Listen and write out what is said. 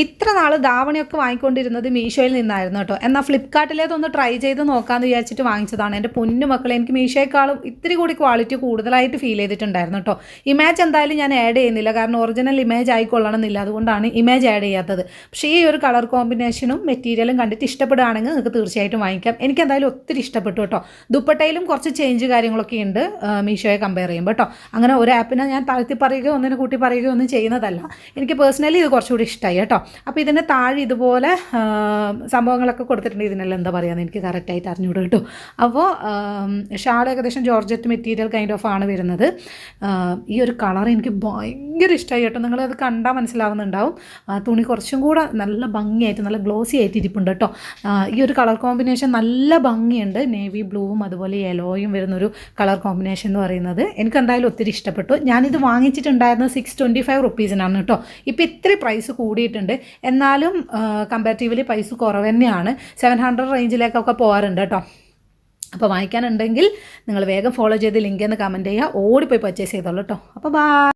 ഇത്ര നാൾ ധാവണിയൊക്കെ വാങ്ങിക്കൊണ്ടിരുന്നത് മീഷോയിൽ നിന്നായിരുന്നു കേട്ടോ. എന്നാൽ ഫ്ലിപ്കാർട്ടിലേതൊന്ന് ട്രൈ ചെയ്ത് നോക്കാമെന്ന് വിചാരിച്ചിട്ട് വാങ്ങിച്ചതാണ്. എന്റെ പൊന്നു മക്കളെ എനിക്ക് മീഷോയെക്കാളും ഇത്തിരി കൂടി ക്വാളിറ്റി കൂടുതലായിട്ട് ഫീൽ ചെയ്തിട്ടുണ്ടായിരുന്നു കേട്ടോ. ഇമേജ് എന്തായാലും ഞാൻ ആഡ് ചെയ്യുന്നില്ല. കാരണം ഒറിജിനൽ ഇമേജ് ആയിക്കൊള്ളണമെന്നില്ല. അതുകൊണ്ടാണ് ഇമേജ് ആഡ് ചെയ്യാത്തത്. പക്ഷേ ഈ ഒരു കളർ കോമ്പിനേഷനും മെറ്റീരിയലും കണ്ടിട്ട് ഇഷ്ടപ്പെടുകയാണെങ്കിൽ നിങ്ങൾക്ക് തീർച്ചയായിട്ടും വാങ്ങിക്കാം. എനിക്ക് എന്തായാലും ഒത്തിരി ഇഷ്ടപ്പെട്ടു കേട്ടോ. ദുപ്പട്ടയിലും കുറച്ച് ചേഞ്ച് കാര്യങ്ങളൊക്കെ ഉണ്ട് മീഷോയെ കമ്പയർ ചെയ്യുമ്പോൾ കേട്ടോ. അങ്ങനെ ഒരു ആപ്പിനെ ഞാൻ താഴ്ത്തി പറയുകയോ ഒന്നിനെ കൂട്ടി പറയുകയോ ഒന്നും ചെയ്യുന്നതല്ല. എനിക്ക് പേഴ്സണലി ഇത് കുറച്ചുകൂടി ഇഷ്ടമായി കേട്ടോ. അപ്പോൾ ഇതിന്റെ താഴെ ഇതുപോലെ സംഭവങ്ങളൊക്കെ കൊടുത്തിട്ടുണ്ട്. ഇതിനെല്ലാം എന്താ പറയുക എനിക്ക് കറക്റ്റായിട്ട് അറിഞ്ഞുകൂടും കേട്ടോ. അപ്പോൾ ഷാൾ ഏകദേശം ജോർജറ്റ് മെറ്റീരിയൽ കൈൻഡ് ഓഫ് ആണ് വരുന്നത്. ഈ ഒരു കളർ എനിക്ക് ഭയങ്കര ഇഷ്ടമായി കേട്ടോ. നിങ്ങളത് കണ്ടാൽ മനസ്സിലാവുന്നുണ്ടാവും. തുണി കുറച്ചും കൂടെ നല്ല ഭംഗിയായിട്ട് നല്ല ഗ്ലോസി ആയിട്ട് ഇരിപ്പുണ്ട് കേട്ടോ. ഈ ഒരു കളർ കോമ്പിനേഷൻ നല്ല ഭംഗിയുണ്ട്. നേവി ബ്ലൂവും അതുപോലെ യെലോയും വരുന്നൊരു കളർ കോമ്പിനേഷൻ എന്ന് പറയുന്നത്. എനിക്ക് എന്തായാലും ഒത്തിരി ഇഷ്ടപ്പെട്ടു. ഞാനിത് വാങ്ങിച്ചിട്ടുണ്ടായിരുന്നത് സിക്സ് ട്വന്റി ഫൈവ് റുപ്പീസിനാണ് കേട്ടോ. ഇപ്പോൾ ഇത്ര പ്രൈസ് കൂടിയിട്ടുണ്ട്. എന്നാലും കമ്പാരിറ്റീവ്ലി പൈസ കുറവ് തന്നെയാണ്. സെവൻ ഹൺഡ്രഡ് റേഞ്ചിലേക്കൊക്കെ പോകാറുണ്ട് കേട്ടോ. അപ്പോൾ വാങ്ങിക്കാനുണ്ടെങ്കിൽ നിങ്ങൾ വേഗം ഫോളോ ചെയ്ത് ലിങ്ക് എന്ന് കമന്റ് ചെയ്യുക. ഓടിപ്പോയി പർച്ചേസ് ചെയ്തോളൂ കേട്ടോ. അപ്പോൾ ബാ